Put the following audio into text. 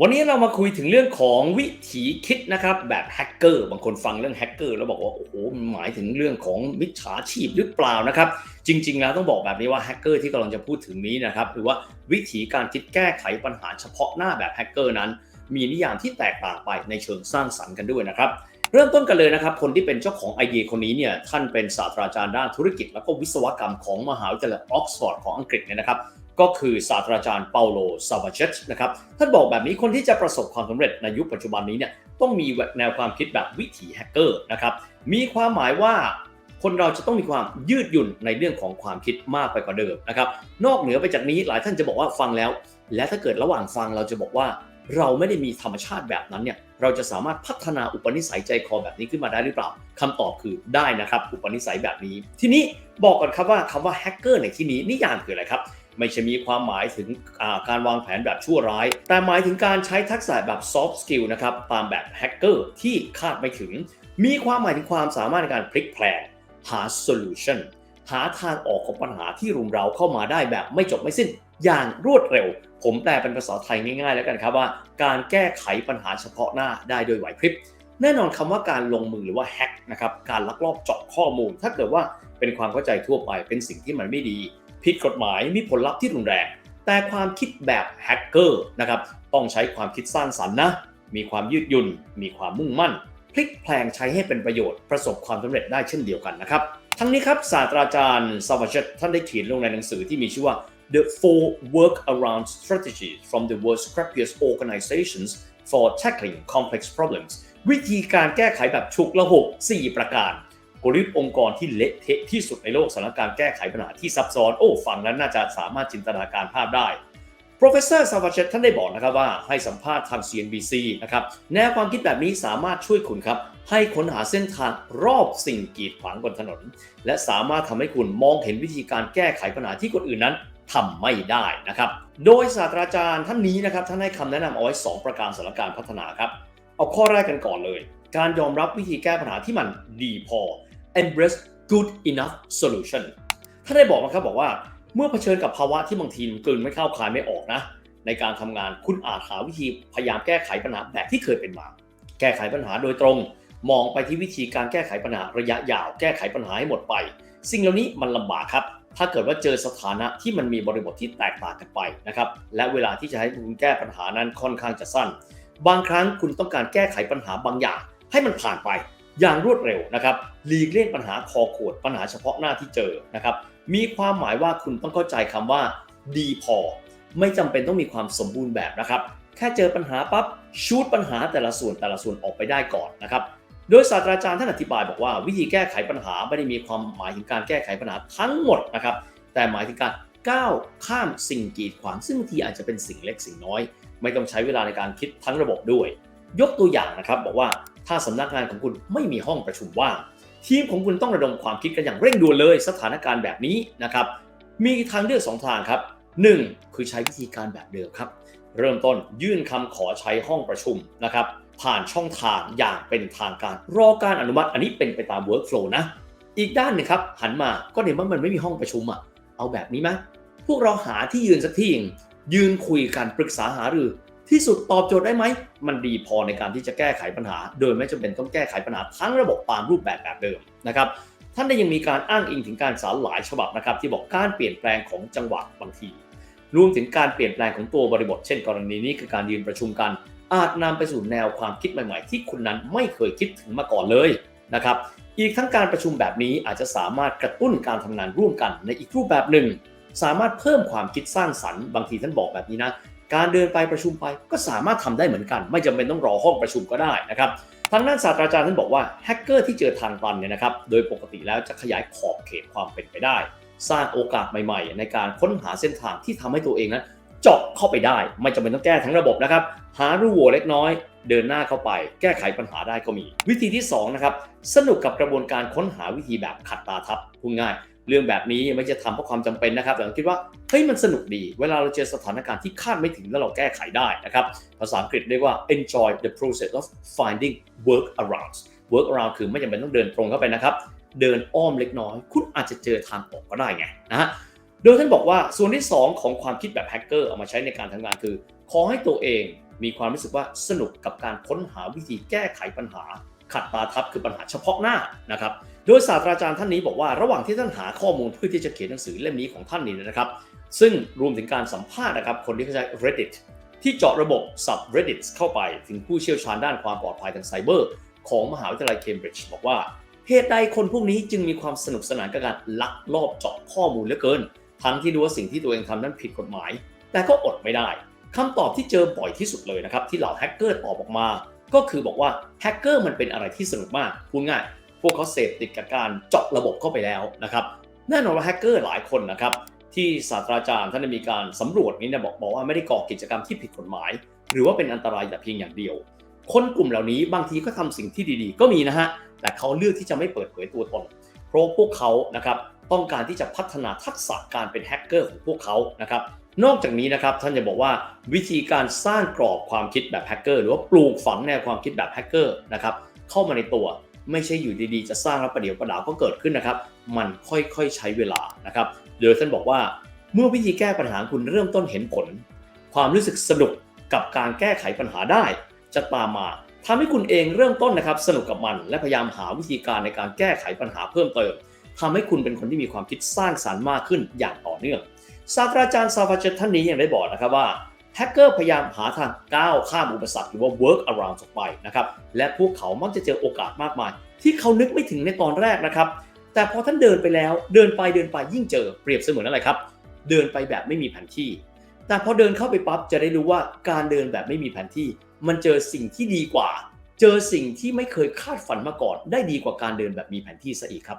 วันนี้เรามาคุยถึงเรื่องของวิถีคิดนะครับแบบแฮกเกอร์บางคนฟังเรื่องแฮกเกอร์แล้วบอกว่าโอ้โหมันหมายถึงเรื่องของมิจฉาชีพหรือเปล่านะครับ จริง ๆ แล้วต้องบอกแบบนี้ว่าแฮกเกอร์ที่กำลังจะพูดถึงนี้นะครับหรือว่าวิธีการคิดแก้ไขปัญหาเฉพาะหน้าแบบแฮกเกอร์นั้น มีนิยามที่แตกต่างไปในเชิงสร้างสรรค์กันด้วยนะครับเริ่มต้นกันเลยนะครับ คนที่เป็นเจ้าของไอเดียคนนี้เนี่ยท่านเป็นศาสตราจารย์ด้านธุรกิจ แล้วก็วิศวกรรมของมหาวิทยาลัยออกซฟอร์ดของอังกฤษเนี่ยนะครับ ก็คือศาสตราจารย์เปาโลซาวาเชชนะครับท่านบอกแบบนี้คนที่จะประสบความสำเร็จในยุคปัจจุบันนี้เนี่ยต้องมีแนวความคิดแบบวิถีแฮกเกอร์นะครับมีความหมายว่าคนเราจะต้องมีความยืดหยุ่นในเรื่องของความคิดมากไปกว่าเดิมนะครับนอกเหนือไปจากนี้หลายท่านจะบอกว่าฟังแล้ว และถ้าเกิดระหว่างฟังเราจะบอกว่าเราไม่ได้มีธรรมชาติแบบนั้นเนี่ยเราจะสามารถพัฒนาอุปนิสัยใจคอแบบนี้ขึ้นมาได้หรือเปล่าคำตอบคือได้นะครับ อุปนิสัยแบบนี้ ทีนี้บอกก่อนครับว่าคำว่าแฮกเกอร์ในที่นี้นิยามคืออะไรครับ ไม่ใช่มีความหมายถึงการวางแผนแบบชั่วร้าย แต่หมายถึงการใช้ทักษะแบบ soft skill นะครับตามแบบแฮกเกอร์ที่คาดไม่ถึง มีความหมายถึงความสามารถในการพลิกแพลงหา solution หาทางออกของปัญหาที่รุมเราเข้ามาได้แบบไม่จบไม่สิ้นอย่างรวดเร็ว ผมแปลเป็นภาษาไทยง่าย ๆ แล้วกันครับว่า การแก้ไขปัญหาเฉพาะหน้าได้โดยไหวพริบแน่นอนคำว่าการลงมือหรือว่าแฮกนะครับการลักลอบเจาะข้อมูล ถ้าเกิดว่าเป็นความเข้าใจทั่วไปเป็นสิ่งที่มันไม่ดี ผิดกฎหมายมีผลลัพธ์ที่รุนแรง แต่ความคิดแบบแฮกเกอร์นะครับต้องใช้ความคิดสร้างสรรค์นะ มีความยืดหยุ่น มีความมุ่งมั่น พลิกแพลงใช้ให้เป็นประโยชน์ประสบความสำเร็จได้เช่นเดียวกันนะครับ ทั้งนี้ครับศาสตราจารย์ซาวาเชตท่านได้เขียนลงในหนังสือที่มีชื่อว่า The Four Workaround Strategies from the World's Crappiest Organizations for Tackling Complex Problems วิธีการแก้ไขแบบฉุกละหก4ประการ กลยุทธ์องค์กรที่เละเทะที่สุดในโลกสถานการณ์แก้ไขปัญหาที่ซับซ้อน โอ้ฟังนั้นน่าจะสามารถจินตนาการภาพได้ Professor s a v a c h e t ท่านได้บอกนะครับว่าให้สัมภาษณ์ทาง CNBC นะครับแนวความคิดแบบนี้สามารถช่วยคุณครับ ให้ค้นหาเส้นทางรอบสิ่งกีดขวางบนถนน และสามารถทำให้คุณมองเห็นวิธีการแก้ไขปัญหาที่คนอื่นนั้นทำไม่ได้นะครับ โดยศาสตราจารย์ท่านนี้นะครับท่านให้คำแนะนำเอาไว้ 2 ประการสำหรับการพัฒนาครับ เอาข้อแรกกันก่อนเลย การยอมรับวิธีแก้ปัญหาที่มันดีพอ embrace good enough solution ท่านได้บอกมาครับบอกว่าเมื่อเผชิญกับภาวะที่บางทีมันกลืนไม่เข้าคายไม่ออกนะ ในการทำงานคุณอาจหาวิธีพยายามแก้ไขปัญหาแบบที่เคยเป็นมา แก้ไขปัญหาโดยตรง มองไปที่วิธีการแก้ไขปัญหาระยะยาว แก้ไขปัญหาให้หมดไป สิ่งเหล่านี้มันลำบากครับถ้าเกิดว่าเจอสถานะที่มันมีบริบทที่แตกต่างกันไปนะครับ และเวลาที่จะให้คุณแก้ปัญหานั้นค่อนข้างจะสั้น บางครั้งคุณต้องการแก้ไขปัญหาบางอย่าง ให้มันผ่านไป อย่างรวดเร็วนะครับหลีกเลี่ยงปัญหาคอขวดปัญหาเฉพาะหน้าที่เจอนะครับมีความหมายว่าคุณต้องเข้าใจคำว่า ดีพอ ไม่จำเป็นต้องมีความสมบูรณ์แบบนะครับแค่เจอปัญหาปั๊บชูดปัญหาแต่ละส่วนแต่ละส่วนออกไปได้ก่อนนะครับโดยศาสตราจารย์ท่านอธิบายบอกว่า วิธีแก้ไขปัญหาไม่ได้มีความหมายถึงการแก้ไขปัญหาทั้งหมดนะครับแต่หมายถึงการก้าวข้ามสิ่งกีดขวางซึ่งบางทีอาจจะเป็นสิ่งเล็กสิ่งน้อย ไม่ต้องใช้เวลาในการคิดทั้งระบบด้วย ยกตัวอย่างนะครับบอกว่าถ้าสำนักงานของคุณไม่มีห้องประชุมว่าง ทีมของคุณต้องระดมความคิดกันอย่างเร่งด่วนเลยสถานการณ์แบบนี้นะครับมีทางเลือกสองทางครับ 1. คือใช้วิธีการแบบเดิมครับ เริ่มต้นยื่นคำขอใช้ห้องประชุมนะครับผ่านช่องทางอย่างเป็นทางการ รอการอนุมัติอันนี้เป็นไปตาม workflow นะ อีกด้านนึงครับ หันมาก็เห็นว่ามันไม่มีห้องประชุมอะเอาแบบนี้ไหมพวกเราหาที่ยืนสักที่ยืนคุยกันปรึกษาหารือ ที่สุดตอบโจทย์ได้ไหม มันดีพอในการที่จะแก้ไขปัญหา โดยไม่จำเป็นต้องแก้ไขปัญหาทั้งระบบตามรูปแบบแบบเดิมนะครับท่านได้ยังมีการอ้างอิงถึงการสารหลายฉบับนะครับที่บอกการเปลี่ยนแปลงของจังหวะบางที รวมถึงการเปลี่ยนแปลงของตัวบริบท เช่น กรณีนี้คือการยืนประชุมกัน อาจนำไปสู่แนวความคิดใหม่ ๆ ที่คุณนั้นไม่เคยคิดถึงมาก่อนเลยนะครับอีกทั้งการประชุมแบบนี้อาจจะสามารถกระตุ้นการทำงานร่วมกันในอีกรูปแบบหนึ่ง สามารถเพิ่มความคิดสร้างสรรค์บางทีท่านบอกแบบนี้นะ การเดินไปประชุมไปก็สามารถทำได้เหมือนกัน ไม่จำเป็นต้องรอห้องประชุมก็ได้นะครับทางด้านศาสตราจารย์ท่านบอกว่าแฮกเกอร์ที่เจอทางตันเนี่ยนะครับโดยปกติแล้วจะขยายขอบเขตความเป็นไปได้ สร้างโอกาสใหม่ ๆ ในการค้นหาเส้นทางที่ทำให้ตัวเองนั้นเจาะเข้าไปได้ ไม่จำเป็นต้องแก้ทั้งระบบนะครับหารูโหว่เล็กน้อย เดินหน้าเข้าไป แก้ไขปัญหาได้ก็มี วิธีที่2นะครับสนุกกับกระบวนการค้นหาวิธีแบบขัดตาทับพูดง่าย เรื่องแบบนี้ไม่จะทำเพราะความจำเป็นนะครับแต่ผมคิดว่าเฮ้ยมันสนุกดี เวลาเราเจอสถานการณ์ที่คาดไม่ถึงแล้วเราแก้ไขได้นะครับภาษาอังกฤษเรียกว่า enjoy the process of finding workarounds workaround คือไม่จำเป็นต้องเดินตรงเข้าไปนะครับเดินอ้อมเล็กน้อย คุณอาจจะเจอทางออกก็ได้ไงนะฮะโดยท่านบอกว่าส่วนที่ 2 ของความคิดแบบแฮกเกอร์เอามาใช้ในการทำงานคือ ขอให้ตัวเอง มีความรู้สึกว่าสนุกกับการค้นหาวิธีแก้ไขปัญหา ขัดตาทับคือปัญหาเฉพาะหน้านะครับ โดยศาสตราจารย์ท่านนี้บอกว่าระหว่างที่ท่านหาข้อมูลเพื่อที่จะเขียนหนังสือเล่มนี้ของท่านนี้นะครับ ซึ่งรวมถึงการสัมภาษณ์นะครับคนที่เขาใช้ Reddit ที่เจาะระบบ subreddit เข้าไปถึงผู้เชี่ยวชาญด้านความปลอดภัยทางไซเบอร์ ของมหาวิทยาลัยเคมบริดจ์บอกว่าเหตุใดคนพวกนี้จึงมีความสนุกสนานกับการลักลอบเจาะข้อมูลเหลือเกิน ทั้งที่รู้ว่าสิ่งที่ตัวเองทำนั้นผิดกฎหมาย แต่ก็อดไม่ได้ คำตอบที่เจอบ่อยที่สุดเลยนะครับที่เหล่าแฮกเกอร์ตอบออกมา ก็คือบอกว่าแฮกเกอร์มันเป็นอะไรที่สนุกมากพูดง่ายพวกเขาเสพติดกับการเจาะระบบเข้าไปแล้วนะครับแน่นอนว่าแฮกเกอร์หลายคนนะครับที่ศาสตราจารย์ท่านได้มีการสำรวจนี้เนี่ยบอกบอกว่าไม่ได้ก่อกิจกรรมที่ผิดกฎหมาย หรือว่าเป็นอันตรายแต่เพียงอย่างเดียว คนกลุ่มเหล่านี้บางทีก็ทำสิ่งที่ดีๆ ก็มีนะฮะแต่เขาเลือกที่จะไม่เปิดเผยตัวตนเพราะพวกเขานะครับต้องการที่จะพัฒนาทักษะการเป็นแฮกเกอร์ของพวกเขานะครับ นอกจากนี้นะครับท่านจะบอกว่าวิธีการสร้างกรอบความคิดแบบแฮกเกอร์หรือว่าปลูกฝังแนวความคิดแบบแฮกเกอร์นะครับเข้ามาในตัวไม่ใช่อยู่ดีๆ จะสร้างแล้วประเดี๋ยวประดาวก็เกิดขึ้นนะครับ มันค่อยๆใช้เวลานะครับโดยท่านบอกว่าเมื่อวิธีแก้ปัญหาคุณเริ่มต้นเห็นผล ความรู้สึกสนุกกับการแก้ไขปัญหาได้ จะตามมาทำให้คุณเองเริ่มต้นนะครับ สนุกกับมัน และพยายามหาวิธีการในการแก้ไขปัญหาเพิ่มเติมทำให้คุณเป็นคนที่มีความคิดสร้างสารรค์มากขึ้นอย่างต่อเนื่อง ศาสตราจารย์ซาฟาเจตท่านนี้ยังได้บอกนะครับว่าแฮกเกอร์พยายามหาทางก้าวข้ามอุปสรรคหรือว่า work around ออกไปนะครับและพวกเขามักจะเจอโอกาสมากมาย ที่เขานึกไม่ถึงในตอนแรกนะครับ แต่พอท่านเดินไปแล้วเดินไปเดินไปยิ่งเจอเปรียบเสมือนอะไรครับ เดินไปแบบไม่มีแผนที่ แต่พอเดินเข้าไปปั๊บจะได้รู้ว่าการเดินแบบไม่มีแผนที่ มันเจอสิ่งที่ดีกว่า เจอสิ่งที่ไม่เคยคาดฝันมาก่อน ได้ดีกว่าการเดินแบบมีแผนที่ซะอีกครับ